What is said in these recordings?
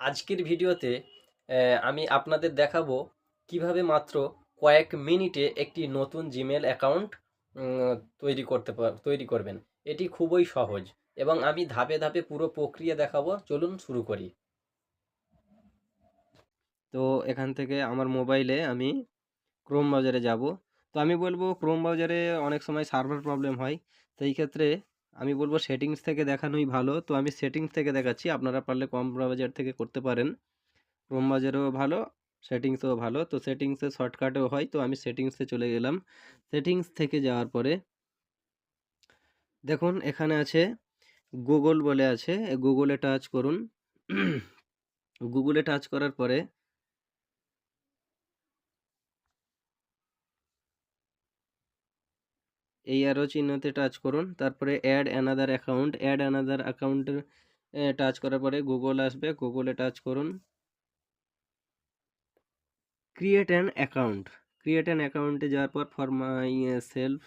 আজকের ভিডিওতে আমি আপনাদের দেখাবো কীভাবে মাত্র কয়েক মিনিটে একটি নতুন জিমেল অ্যাকাউন্ট তৈরি করতে তৈরি করবেন। এটি খুবই সহজ এবং আমি ধাপে ধাপে পুরো প্রক্রিয়া দেখাবো। চলুন শুরু করি। তো এখান থেকে আমার মোবাইলে আমি ক্রোম ব্রাউজারে যাব। তো আমি বলব ক্রোম ব্রাউজারে অনেক সময় সার্ভার প্রবলেম হয়। সেই ক্ষেত্রে আমি বলব সেটিংস থেকে দেখানোই ভালো। তো আমি সেটিংস থেকে দেখাচ্ছি, আপনারা পারলে কম ব্রাউজার থেকে করতে পারেন। ক্রোম ব্রাউজারেও ভালো সেটিংসও ভালো। তো সেটিংসে শর্টকাটেও হয়, তো আমি সেটিংসে চলে গেলাম। সেটিংস থেকে যাওয়ার পরে, দেখুন এখানে আছে গুগল বলে আছে গুগলে টাচ করুন। গুগলে টাচ করার পরে এই অ্যারো চিহ্নতে টাচ করুন। তারপরে add another account add another অ্যাকাউন্টে টাচ করার পরে গুগল আসবে গুগলে টাচ করুন। Create an account create an অ্যাকাউন্টে যাওয়ার পর ফর মাই সেলফ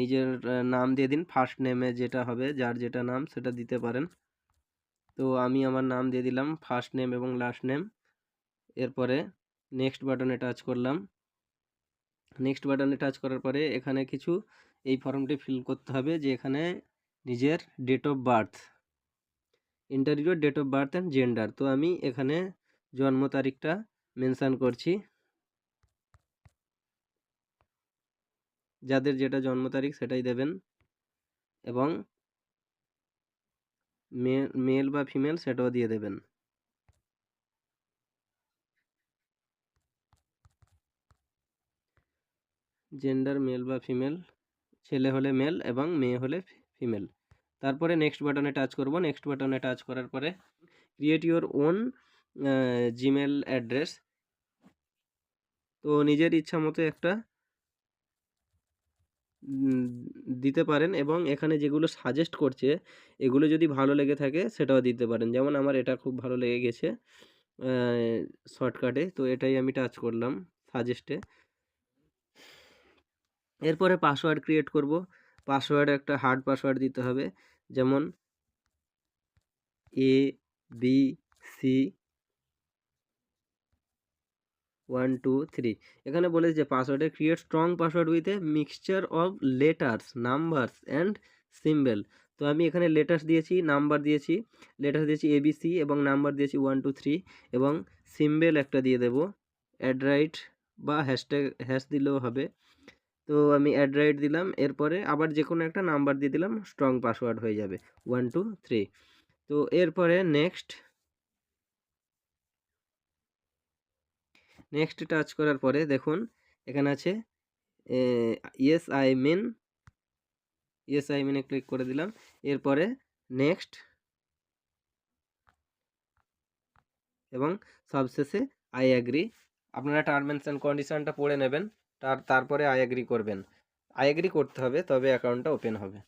নিজের নাম দিয়ে দিন। ফার্স্ট নেমে যেটা হবে, যার যেটা নাম সেটা দিতে পারেন। তো আমি আমার নাম দিয়ে দিলাম ফার্স্ট নেম এবং লাস্ট নেম এরপরে নেক্সট বাটনে টাচ করলাম। নেক্সট বাটনে টাচ করার পরে এখানে কিছু এই ফর্মটি ফিল করতে হবে যে এখানে নিজের date of birth interview date of birth and gender তো আমি এখানে জন্ম তারিখটা মেনশান করছি। যাদের যেটা জন্ম তারিখ সেটাই দেবেন। এবং মেল বা ফিমেল সেটাও দিয়ে দেবেন। জেন্ডার মেল বা ফিমেল ছেলে হলে মেল এবং মেয়ে হলে ফিমেল তারপরে নেক্সট বাটনে টাচ করব। নেক্সট বাটনে টাচ করার পরে create your own Gmail address তো নিজের ইচ্ছা মতো একটা দিতে পারেন এবং এখানে যেগুলো সাজেস্ট করছে, এগুলো যদি ভালো লেগে থাকে সেটাও দিতে পারেন। যেমন আমার এটা খুব ভালো লেগে গেছে শর্টকাটে তো এটাই আমি টাচ করলাম সাজেস্টে এরপরে পাসওয়ার্ড ক্রিয়েট করব। পাসওয়ার্ড একটা হার্ড পাসওয়ার্ড দিতে হবে। যেমন A B C one two three এখানে বলেছে যে পাসওয়ার্ডে create strong password with a mixture of letters numbers and symbol তো আমি এখানে লেটার্স দিয়েছি নাম্বার দিয়েছি। লেটার্স দিয়েছি এবিসি এবং নাম্বার দিয়েছি ওয়ান টু থ্রি এবং সিম্বল একটা দিয়ে দেবো। অ্যাডরাইট বা হ্যাশট্যাগ হ্যাশ দিলেও হবে। তো আমি অ্যাডরাইট দিলাম। এরপরে আবার যে কোনো একটা নাম্বার দিয়ে দিলাম স্ট্রং পাসওয়ার্ড হয়ে যাবে। ওয়ান টু থ্রি তো এরপরে নেক্সট নেক্সট টাচ করার পরে দেখুন, এখানে আছে yes I mean yes I মিনে ক্লিক করে দিলাম। এরপরে নেক্সট এবং সবশেষে আই অ্যাগ্রি আপনারা টার্মস অ্যান্ড কন্ডিশনটা পড়ে নেবেন। তার, তারপরে আই অ্যাগ্রি করবেন। আই অ্যাগ্রি করতে হবে, তবে অ্যাকাউন্টটা ওপেন হবে।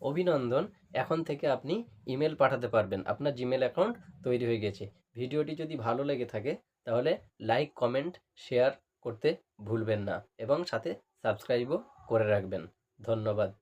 অভিনন্দন। এখন থেকে আপনি ইমেল পাঠাতে পারবেন। আপনার জিমেল অ্যাকাউন্ট তৈরি হয়ে গেছে। ভিডিওটি যদি ভালো লেগে থাকে, তাহলে লাইক কমেন্ট শেয়ার করতে ভুলবেন না এবং সাথে সাবস্ক্রাইবও করে রাখবেন। ধন্যবাদ।